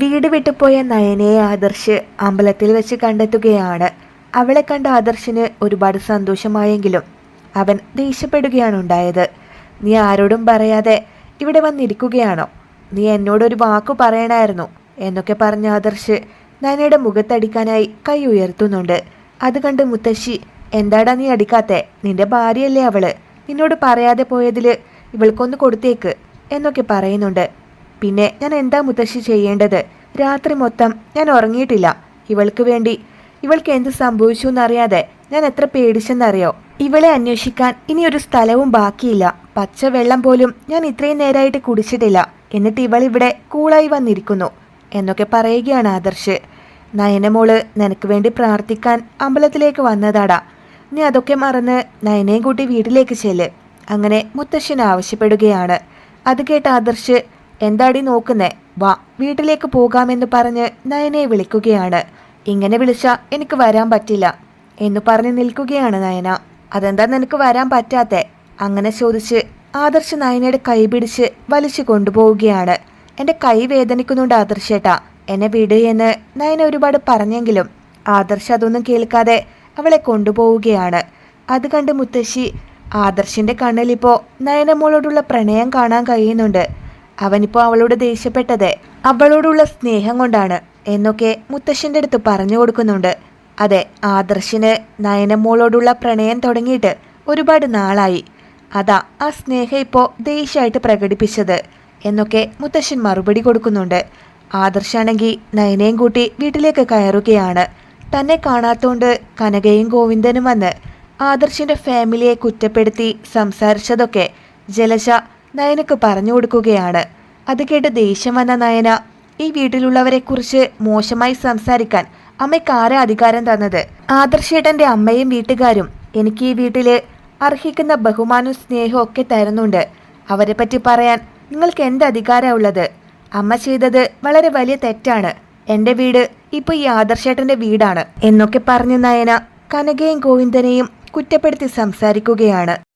വീട് വിട്ടുപോയ നയനയെ ആദർശ് അമ്പലത്തിൽ വെച്ച് കണ്ടെത്തുകയാണ്. അവളെ കണ്ട ആദർശിന് ഒരുപാട് സന്തോഷമായെങ്കിലും അവൻ ദേഷ്യപ്പെടുകയാണ് ഉണ്ടായത്. നീ ആരോടും പറയാതെ ഇവിടെ വന്നിരിക്കുകയാണോ? നീ എന്നോടൊരു വാക്കു പറയണായിരുന്നു എന്നൊക്കെ പറഞ്ഞ ആദർശ് നയനയുടെ മുഖത്തടിക്കാനായി കൈ ഉയർത്തുന്നുണ്ട്. അത് കണ്ട് മുത്തശ്ശി എന്താടാ നീ അടിക്കാത്തെ? നിന്റെ ഭാര്യയല്ലേ അവൾ. നിന്നോട് പറയാതെ പോയതിൽ ഇവൾക്കൊന്ന് കൊടുത്തേക്ക് എന്നൊക്കെ പറയുന്നുണ്ട്. പിന്നെ ഞാൻ എന്താ മുത്തശ്ശി ചെയ്യേണ്ടത്? രാത്രി മൊത്തം ഞാൻ ഉറങ്ങിയിട്ടില്ല. ഇവൾക്ക് വേണ്ടി. ഇവൾക്ക് എന്ത് സംഭവിച്ചു എന്നറിയാതെ ഞാൻ എത്ര പേടിച്ചെന്നറിയോ? ഇവളെ അന്വേഷിക്കാൻ ഇനി ഒരു സ്ഥലവും ബാക്കിയില്ല. പച്ച വെള്ളം പോലും ഞാൻ ഇത്രയും നേരമായിട്ട് കുടിച്ചിട്ടില്ല. എന്നിട്ട് ഇവൾ ഇവിടെ കൂളായി വന്നിരിക്കുന്നു എന്നൊക്കെ പറയുകയാണ് ആദർശ്. നയനമോൾ നിനക്ക് വേണ്ടി പ്രാർത്ഥിക്കാൻ അമ്പലത്തിലേക്ക് വന്നതാടാ. നീ അതൊക്കെ മറന്ന് നയനയും കൂട്ടി വീട്ടിലേക്ക് ചെല്ല്. അങ്ങനെ മുത്തശ്ശൻ ആവശ്യപ്പെടുകയാണ്. അത് കേട്ട ആദർശ് എന്താടി നോക്കുന്നേ? വാ വീട്ടിലേക്ക് പോകാമെന്ന് പറഞ്ഞ് നയനയെ വിളിക്കുകയാണ്. ഇങ്ങനെ വിളിച്ച എനിക്ക് വരാൻ പറ്റില്ല എന്ന് പറഞ്ഞ് നിൽക്കുകയാണ് നയന. അതെന്താ നിനക്ക് വരാൻ പറ്റാത്തെ? അങ്ങനെ ചോദിച്ച് ആദർശ് നയനയുടെ കൈ പിടിച്ച് വലിച്ചു കൊണ്ടുപോവുകയാണ്. എന്റെ കൈ വേദനിക്കുന്നുണ്ട് ആദർശേട്ടാ. എന്നെ വിട് എന്ന് നയന ഒരുപാട് പറഞ്ഞെങ്കിലും ആദർശ് അതൊന്നും കേൾക്കാതെ അവളെ കൊണ്ടുപോവുകയാണ്. അത് കണ്ട് മുത്തശ്ശി ആദർശിന്റെ കണ്ണിലിപ്പോ നയനമോളോടുള്ള പ്രണയം കാണാൻ കഴിയുന്നുണ്ട്. അവനിപ്പോ അവളോട് ദേഷ്യപ്പെട്ടത് അവളോടുള്ള സ്നേഹം കൊണ്ടാണ് എന്നൊക്കെ മുത്തശ്ശന്റെ അടുത്ത് പറഞ്ഞു കൊടുക്കുന്നുണ്ട്. അതെ ആദർശിന് നയനമോളോടുള്ള പ്രണയം തുടങ്ങിയിട്ട് ഒരുപാട് നാളായി. അതാ ആ സ്നേഹം ഇപ്പോൾ ദേഷ്യമായിട്ട് പ്രകടിപ്പിച്ചത് എന്നൊക്കെ മുത്തശ്ശൻ മറുപടി കൊടുക്കുന്നുണ്ട്. ആദർശാണെങ്കിൽ നയനയും കൂട്ടി വീട്ടിലേക്ക് കയറുകയാണ്. തന്നെ കാണാത്തോണ്ട് കനകയും ഗോവിന്ദനും വന്ന് ആദർശിന്റെ ഫാമിലിയെ കുറ്റപ്പെടുത്തി സംസാരിച്ചതൊക്കെ ജലജ നയനക്ക് പറഞ്ഞു കൊടുക്കുകയാണ്. അത് കേട്ട് ദേഷ്യം വന്ന നയന ഈ വീട്ടിലുള്ളവരെ കുറിച്ച് മോശമായി സംസാരിക്കാൻ അമ്മയ്ക്ക് ആരാ അധികാരം തന്നത്? ആദർശേട്ടന്റെ അമ്മയും വീട്ടുകാരും എനിക്ക് ഈ വീട്ടിൽ അർഹിക്കുന്ന ബഹുമാനവും സ്നേഹവും ഒക്കെ തരുന്നുണ്ട്. അവരെ പറ്റി പറയാൻ നിങ്ങൾക്ക് എന്ത് അധികാരമാണ് ഉള്ളത്? അമ്മ ചെയ്തത് വളരെ വലിയ തെറ്റാണ്. എന്റെ വീട് ഇപ്പൊ ഈ ആദർശേട്ടന്റെ വീടാണ് എന്നൊക്കെ പറഞ്ഞു നയന കനകയും ഗോവിന്ദനെയും കുറ്റപ്പെടുത്തി സംസാരിക്കുകയാണ്.